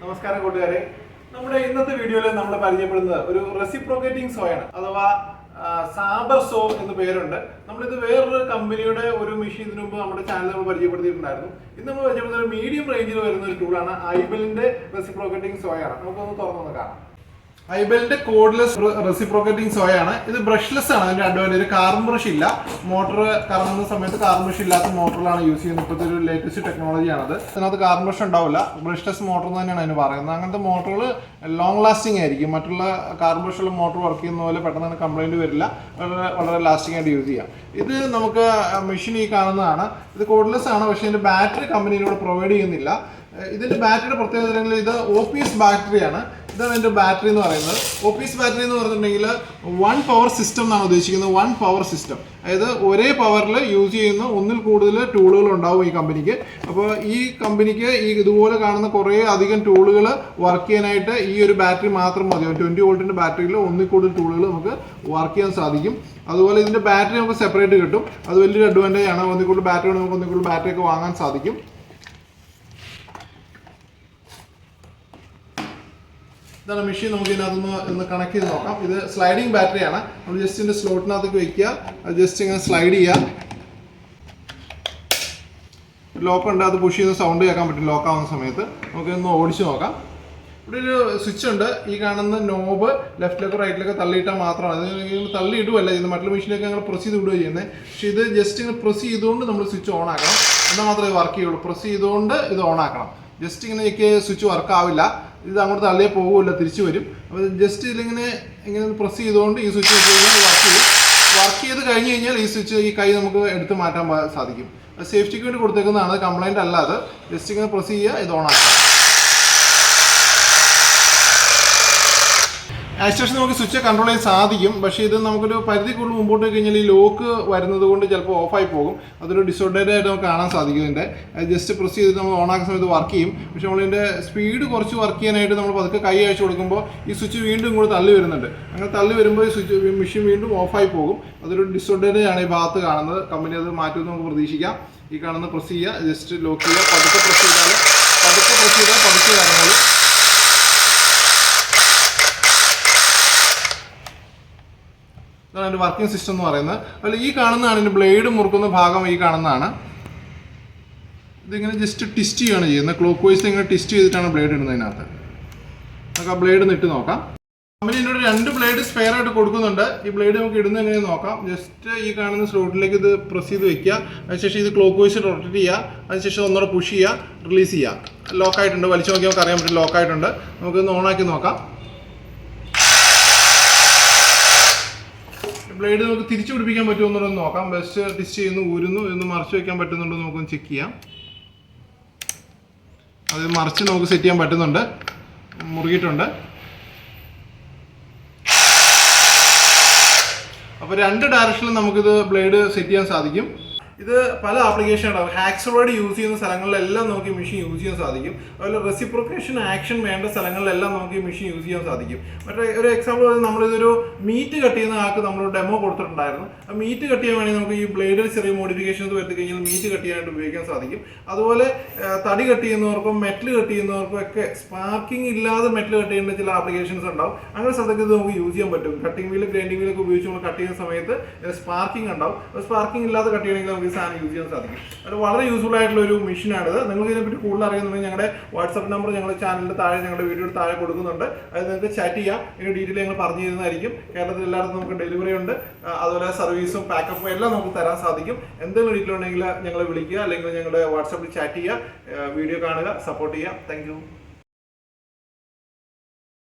നമസ്കാരം കൂട്ടുകാരെ. നമ്മുടെ ഇന്നത്തെ വീഡിയോയിൽ നമ്മൾ പരിചയപ്പെടുന്നത് ഒരു റെസിപ്രോക്കേറ്റിംഗ് സോയാണ് അഥവാ സാബർ സോ എന്ന് പേരുണ്ട്. നമ്മളിത് വേറൊരു കമ്പനിയുടെ ഒരു മെഷീൻ ഇതിനു മുമ്പ് നമ്മുടെ ചാനൽ നമ്മൾ പരിചയപ്പെടുത്തിയിട്ടുണ്ടായിരുന്നു. ഇന്ന് നമ്മൾ പരിചയപ്പെടുന്ന ഒരു മീഡിയം റേഞ്ചിൽ വരുന്ന ഒരു ടൂളാണ് ഐബലിന്റെ റെസിപ്രോക്കേറ്റിംഗ് സോയാണ് നമുക്കൊന്ന് തുറന്നൊന്ന് കാണാം. ഐബലിന്റെ കോഡ്ലെസ് റെസിപ്രോക്കറ്റിംഗ് സോയ ആണ് ഇത് ബ്രഷ്ലെസ് ആണ് അതിന്റെ അഡ്വാന്റേജ് കാർബൺ ബ്രഷ് ഇല്ല. മോട്ടോർ കറങ്ങുന്ന സമയത്ത് കാർബൺ ബ്രഷ് ഇല്ലാത്ത മോട്ടറിലാണ് യൂസ് ചെയ്യുന്നത്. ഇപ്പോഴത്തെ ഒരു ലേറ്റസ്റ്റ് ടെക്നോളജിയാണത് അതിനകത്ത് കാർബൺ ബ്രഷ് ഉണ്ടാവില്ല. ബ്രഷ്ലെസ് മോട്ടർ എന്ന് തന്നെയാണ് അതിന് പറയുന്നത്. അങ്ങനത്തെ മോട്ടറുകൾ ലോങ് ലാസ്റ്റിംഗ് ആയിരിക്കും. മറ്റുള്ള കാർബൺ ബ്രഷുള്ള മോട്ടോർ വർക്ക് ചെയ്യുന്ന പോലെ പെട്ടെന്ന് കംപ്ലൈന്റ് വരില്ല. വളരെ വളരെ ലാസ്റ്റിംഗ് ആയിട്ട് യൂസ് ചെയ്യാം. ഇത് നമുക്ക് മെഷീൻ ഈ കാണുന്നതാണ്. ഇത് കോഡ്ലെസ് ആണ്. പക്ഷേ ഇതിന്റെ ബാറ്ററി കമ്പനിയിലൂടെ പ്രൊവൈഡ് ചെയ്യുന്നില്ല. ഇതിന്റെ ബാറ്ററിയുടെ പ്രത്യേകത ഇത് ഒ പി എസ് ബാറ്ററിയാണ് ഇതാണ് എന്റെ ബാറ്ററി എന്ന് പറയുന്നത്. ഒ പി എസ് ബാറ്ററി എന്ന് പറഞ്ഞിട്ടുണ്ടെങ്കിൽ വൺ പവർ സിസ്റ്റം എന്നാണ് ഉദ്ദേശിക്കുന്നത്. വൺ പവർ സിസ്റ്റം അതായത് ഒരേ പവറിൽ യൂസ് ചെയ്യുന്ന ഒന്നിൽ കൂടുതൽ ടൂളുകൾ ഉണ്ടാവും ഈ കമ്പനിക്ക് അപ്പോൾ ഈ കമ്പനിക്ക് ഈ ഇതുപോലെ കാണുന്ന കുറേ അധികം ടൂളുകൾ വർക്ക് ചെയ്യാനായിട്ട് ഈ ഒരു ബാറ്ററി മാത്രം മതി. ട്വന്റി വോൾട്ടിന്റെ ബാറ്ററിയിൽ ഒന്നിൽ കൂടുതൽ ടൂളുകൾ നമുക്ക് വർക്ക് ചെയ്യാൻ സാധിക്കും. അതുപോലെ ഇതിന്റെ ബാറ്ററി നമുക്ക് സെപ്പറേറ്റ് കിട്ടും. അത് വലിയൊരു അഡ്വാന്റേജ് ആണ്. ഒന്നിൽ കൂടുതൽ ബാറ്ററി നമുക്ക് ഒന്നിൽ കൂടുതൽ ബാറ്ററി ഒക്കെ വാങ്ങാൻ സാധിക്കും. ഇതാണ് മെഷീൻ നമുക്ക് ഇതിനകത്തുനിന്ന് ഒന്ന് കണക്ട് ചെയ്ത് നോക്കാം. ഇത് സ്ലൈഡിങ് ബാറ്ററിയാണ് നമ്മൾ ജസ്റ്റ് ഇതിന്റെ സ്ലോട്ടിനകത്തേക്ക് വയ്ക്കുക. അത് ജസ്റ്റ് ഇങ്ങനെ സ്ലൈഡ് ചെയ്യുക. ലോക്ക് ഉണ്ട്. അത് പുഷ് ചെയ്യുന്ന സൗണ്ട് കേൾക്കാൻ പറ്റും. ലോക്ക് ആവുന്ന സമയത്ത്. നമുക്ക് ഒന്ന് ഓടിച്ച് നോക്കാം. ഇവിടെ ഒരു സ്വിച്ച് ഉണ്ട്. ഈ കാണുന്ന നോബ് ലെഫ്റ്റിലേക്ക് റൈറ്റിലേക്ക് തള്ളിയിട്ടാൽ മാത്രമാണ്. ഇത് ഇങ്ങനെ തള്ളി ഇടുവല്ല ചെയ്യുന്നത്. മറ്റുള്ള മെഷീനിലേക്ക് ഞങ്ങൾ പ്രസ് ചെയ്ത് വിടുക ചെയ്യുന്നത്. പക്ഷേ ഇത് ജസ്റ്റ് ഇങ്ങനെ പ്രസ് ചെയ്തുകൊണ്ട് നമ്മൾ സ്വിച്ച് ഓൺ ആക്കണം. എന്നാൽ മാത്രമേ വർക്ക് ചെയ്യുള്ളൂ. പ്രസ് ചെയ്തുകൊണ്ട് ഇത് ഓൺ ആക്കണം. ജസ്റ്റ് ഇങ്ങനെ എനിക്ക് സ്വിച്ച് വർക്ക് ആവില്ല. ഇത് അങ്ങോട്ട് തള്ളിയേ പോകില്ല തിരിച്ചു വരും. അപ്പോൾ ജസ്റ്റ് ഇതിലിങ്ങനെ ഇങ്ങനെ പ്രസ് ചെയ്തുകൊണ്ട് ഈ സ്വിച്ച് വർക്ക് ചെയ്യും. വർക്ക് ചെയ്ത് കഴിഞ്ഞ് കഴിഞ്ഞാൽ ഈ സ്വിച്ച് ഈ കൈ നമുക്ക് എടുത്ത് മാറ്റാൻ സാധിക്കും. സേഫ്റ്റിക്ക് വേണ്ടി കൊടുത്തേക്കുന്നതാണ് കംപ്ലൈന്റ് അല്ലാതെ ജസ്റ്റ് ഇങ്ങനെ പ്രസ് ചെയ്യുക ഇത് ഓൺ ആക്കുക ആക്ച്വലി നമുക്ക് സ്വിച്ച് കൺട്രോൾ ചെയ്യാൻ സാധിക്കും. പക്ഷേ ഇത് നമുക്കൊരു പരിധി കൂടുതൽ മുമ്പോട്ട് കഴിഞ്ഞാൽ ഈ ലോക്ക് വരുന്നത് കൊണ്ട് ചിലപ്പോൾ ഓഫായി പോകും. അതൊരു ഡിസോർഡേഡ് ആയിട്ട് നമുക്ക് കാണാൻ സാധിക്കും ഇതിന്റെ ജസ്റ്റ് പ്രസ് ചെയ്തിട്ട് നമ്മൾ ഓൺ ആക്കുന്ന സമയത്ത് വർക്ക് ചെയ്യും. പക്ഷേ നമ്മളിതിന്റെ സ്പീഡ് കുറച്ച് വർക്ക് ചെയ്യാനായിട്ട് നമ്മൾ പതുക്കെ കൈ അയച്ചു കൊടുക്കുമ്പോൾ ഈ സ്വിച്ച് വീണ്ടും കൂടെ തള്ളി വരുന്നുണ്ട്. അങ്ങനെ തള്ളി വരുമ്പോൾ ഈ സ്വിച്ച് മെഷീൻ വീണ്ടും ഓഫായി പോകും. അതൊരു ഡിസോർഡേഡ് ആണ് ഈ ഭാഗത്ത് കാണുന്നത്. കമ്പനി അത് മാറ്റുമെന്ന് നമുക്ക് പ്രതീക്ഷിക്കാം. ഈ കാണുന്ന പ്രസ് ചെയ്യുക ജസ്റ്റ് ലോക്ക് ചെയ്യുക. പതുക്കെ പ്രസ് ചെയ്താൽ പതുക്കെ പ്രസ് ചെയ്താൽ പതുക്കെ ഇറങ്ങുള്ളൂ അതിന്റെ വർക്കിംഗ് സിസ്റ്റം എന്ന് പറയുന്നത്. അതിൽ ഈ കാണുന്നതാണ് ഇതിന്റെ ബ്ലേഡ് മുറുക്കുന്ന ഭാഗം ഈ കാണുന്നതാണ്. ഇതിങ്ങനെ ജസ്റ്റ് ട്വിസ്റ്റ് ചെയ്യുകയാണ് ചെയ്യുന്നത്. ക്ലോക്ക് വൈസ് ഇങ്ങനെ ട്വിസ്റ്റ് ചെയ്തിട്ടാണ് ബ്ലേഡ് ഇടുന്നതിനകത്ത് നമുക്ക് ആ ബ്ലേഡ് നിട്ട് നോക്കാം. കമ്പനി എന്നോട് രണ്ട് ബ്ലേഡ് സ്പെയർ ആയിട്ട് കൊടുക്കുന്നുണ്ട്. ഈ ബ്ലേഡ് നമുക്ക് ഇടുന്ന എങ്ങനെയാണ് നോക്കാം. ജസ്റ്റ് ഈ കാണുന്ന സ്ലോട്ടിലേക്ക് ഇത് പ്രസ് ചെയ്ത് വെക്കുക. അതിനുശേഷം ഇത് ക്ലോക്ക് വൈസ് റൊട്ടേറ്റ് ചെയ്യുക. അതിനുശേഷം ഒന്നുകൂടെ പുഷ് ചെയ്യുക. റിലീസ് ചെയ്യുക. ലോക്ക് ആയിട്ടുണ്ട്. വലിച്ചു നോക്കിയാൽ നമുക്ക് അറിയാൻ പറ്റും ലോക്ക് ആയിട്ടുണ്ട്. നമുക്കിന്ന് ഓണാക്കി നോക്കാം. ബ്ലേഡ് നമുക്ക് തിരിച്ചു പിടിപ്പിക്കാൻ പറ്റുമെന്നുള്ളത് നോക്കാം. ബെസ്റ്റ് ടിസ്റ്റ് ചെയ്യുന്നു ഊരുന്നു ഇന്ന് മറിച്ച് വെക്കാൻ പറ്റുന്നുണ്ടോ എന്ന് നമുക്കൊന്ന് ചെക്ക് ചെയ്യാം. അത് മറിച്ച് നമുക്ക് സെറ്റ് ചെയ്യാൻ പറ്റുന്നുണ്ട്. മുറുകിയിട്ടുണ്ട്. അപ്പോൾ രണ്ട് ഡയറക്ഷനിലും നമുക്കിത് ബ്ലേഡ് സെറ്റ് ചെയ്യാൻ സാധിക്കും. ഇത് പല ആപ്ലിക്കേഷൻ ഉണ്ടാവും. ഹാക്സറോഡ് യൂസ് ചെയ്യുന്ന സ്ഥലങ്ങളിലെല്ലാം നമുക്ക് ഈ മെഷീൻ യൂസ് ചെയ്യാൻ സാധിക്കും. അതുപോലെ റെസിപ്രോക്കേഷൻ ആക്ഷൻ വേണ്ട സ്ഥലങ്ങളിലെല്ലാം നമുക്ക് ഈ മെഷീൻ യൂസ് ചെയ്യാൻ സാധിക്കും. മറ്റേ ഒരു എക്സാമ്പിൾ നമ്മളിതൊരു മീറ്റ് കട്ട് ചെയ്യുന്ന ആൾക്ക് നമ്മൾ ഡെമോ കൊടുത്തിട്ടുണ്ടായിരുന്നു. ആ മീറ്റ് കട്ട് ചെയ്യാൻ വേണ്ടി നമുക്ക് ഈ ബ്ലേഡിൽ ചെറിയ മോഡിഫിക്കേഷൻസ് വരുത്തി കഴിഞ്ഞാൽ മീറ്റ് കട്ട് ചെയ്യാനായിട്ട് ഉപയോഗിക്കാൻ സാധിക്കും. അതുപോലെ തടി കട്ട് ചെയ്യുന്നവർക്കും മെറ്റൽ കട്ട് ചെയ്യുന്നവർക്കും ഒക്കെ സ്പാർക്കിംഗ് ഇല്ലാതെ മെറ്റൽ കട്ട് ചെയ്യേണ്ട ചില ആപ്ലിക്കേഷൻസ് ഉണ്ടാവും. അങ്ങനെ സ്ഥലത്തേക്ക് ഇത് നമുക്ക് യൂസ് ചെയ്യാൻ പറ്റും. കട്ടിംഗ് വീൽ ഗ്രൈൻഡിംഗ് വീലൊക്കെ ഉപയോഗിച്ച് നമ്മൾ കട്ട് ചെയ്യുന്ന സമയത്ത് സ്പാർക്കിംഗ് ഉണ്ടാവും. സ്പാർക്കിംഗ് ഇല്ലാതെ കട്ട് ചെയ്യണമെങ്കിൽ നമുക്ക് ഈ സാധനം യൂസ് ചെയ്യാൻ സാധിക്കും. അത് വളരെ യൂസ്ഫുൾ ആയിട്ടുള്ള ഒരു മെഷീനാണിത് നിങ്ങൾക്ക് ഇതിനെപ്പറ്റി കൂടുതൽ അറിയുന്നുണ്ടെങ്കിൽ ഞങ്ങളുടെ വാട്സപ്പ് നമ്പർ ഞങ്ങളുടെ ചാനലിന്റെ താഴെ ഞങ്ങളുടെ വീഡിയോയുടെ താഴെ കൊടുക്കുന്നുണ്ട്. അത് നിങ്ങൾക്ക് ചാറ്റ് ചെയ്യാം. ഇതിന് ഡീറ്റെയിൽ ഞങ്ങൾ പറഞ്ഞു തരുന്നതായിരിക്കും. കേരളത്തിൽ എല്ലായിടത്തും നമുക്ക് ഡെലിവറി ഉണ്ട്. അതുപോലെ സർവീസും പാക്കപ്പും എല്ലാം നമുക്ക് തരാൻ സാധിക്കും. എന്തെങ്കിലും ഡീറ്റെയിൽ ഉണ്ടെങ്കിൽ ഞങ്ങളെ വിളിക്കുക അല്ലെങ്കിൽ ഞങ്ങളുടെ വാട്സപ്പിൽ ചാറ്റ് ചെയ്യുക വീഡിയോ കാണുക സപ്പോർട്ട് ചെയ്യുക. താങ്ക്